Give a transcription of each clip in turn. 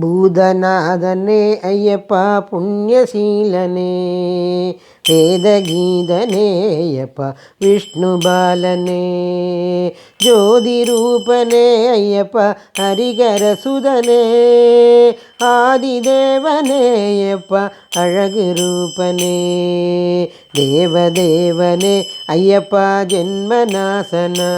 பூதநாதனே ஐயப்பா புண்ணியசீலனே. வேதகீதனே ஐயப்பா விஷ்ணு பாலனே ஜோதி ரூபனே ஐயப்பா ஹரிகரசுதனே ஆதிதேவனே ஐயப்பா அழகு ரூபனே தேவதேவனே ஐயப்பா ஜென்மநாசனா.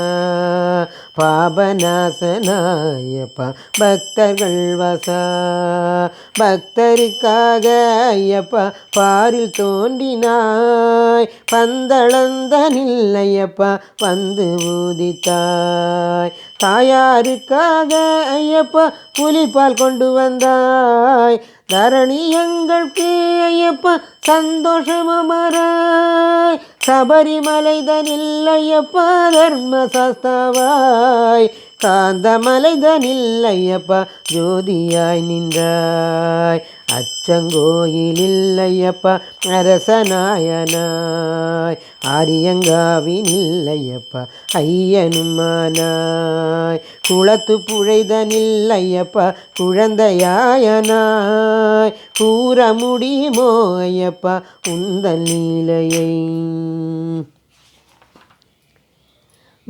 பாபநாசனாயப்பா. பக்தர்கள் வசா. பக்தருக்காக ஐயப்பா பாரில் தோன்றினாய். பந்தளந்தனில் ஐயப்பா வந்து ஊதித்தாய் தாயாருக்காக ஐயப்பா புலிப்பால் கொண்டு வந்தாய். தரணி எங்களுக்கு ஐயப்பா சந்தோஷமராய் சபரிமலை தனில் ஐயப்பா தர்ம சாஸ்தாவாய் காந்தமலை தனில் ஐயப்பா ஜோதியாய் நின்றாய். அச்சங்கோயிலில் ஐயப்பா அரசநாயனாய். ஆரியங்காவின் இல்லையப்பா ஐயனுமானாய். குளத்து புழைதனில் ஐயப்பா குழந்தையாயனாய். கூற முடியுமோ ஐயப்பா உந்த லீலையை.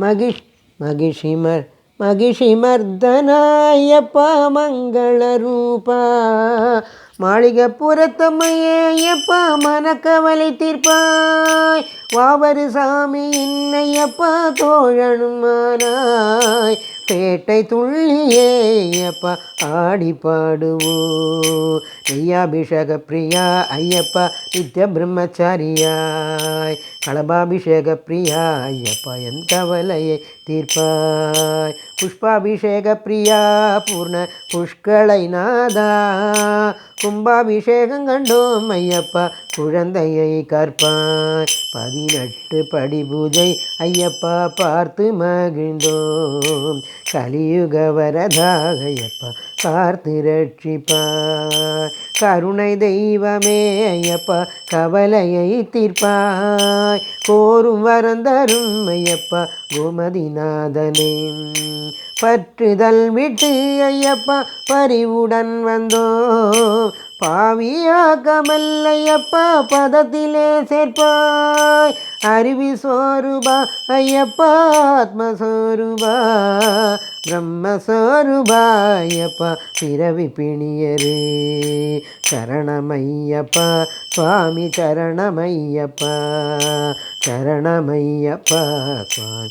மகிஷ் மகிஷிமர் மகிஷிமர்தனாயப்பா மங்கள ரூபா மாளிகப்புறத்தம்மையப்பா மனக்கவலை தீர்ப்பாய்? வாவரு சாமி இன்னையப்பா தோழனுமானாய் பேட்டை துள்ளியே ஐயப்பா ஆடி பாடுவோ நெய்யாபிஷேக பிரியா ஐயப்பா நித்ய பிரம்மச்சாரியாய் களபாபிஷேக பிரியா ஐயப்பா என் கவலையை தீர்ப்பாய். புஷ்பாபிஷேக பிரியா பூர்ண புஷ்களை நாதா கும்பாபிஷேகம் கண்டோம் ஐயப்பா. குழந்தையை கற்பாய் பதினெட்டு படி பூஜை ஐயப்பா பார்த்து மகிழ்ந்தோம். கலியுக வரதாக ஐயப்பா பார்த்து ரட்சிப்பார் கருணை தெய்வமே ஐயப்பா கவலையை தீர்ப்பாய். கோரும் வரந்தரும் ஐயப்பா கோமதிநாதனே. பற்றுதல் விட்டு ஐயப்பா பறிவுடன் வந்தோ பாவியாகமல்லையப்பா பதத்திலே சேர்ப்பாய். அருவி சோருபா ஐயப்பா ஆத்மசோருபா பிரம்மசோருபா பிறவி பிணியரே. சரணமையப்பா சுவாமி சரணமையப்பா. சரணமையப்பா சுவாமி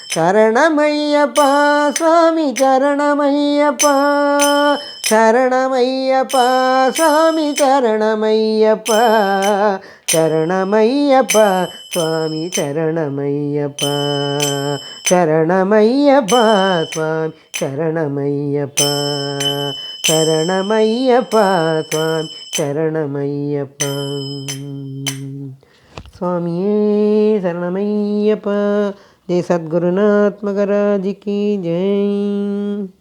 சரணமையப்பா சுவாமி சரணமையப்பா சரணமையப்பா சுவாமி சரணமையப்பா சரணமையப்பா சுவாமி சரணமையப்பா சரணமையப்பா சுவாமி சரணமையப்பா சரணமையப்பா சுவாமி சரணமையப்பா. சுவாமியே சரணமையப்பா. श्री सद्गुरुनाथ मगराज की जय।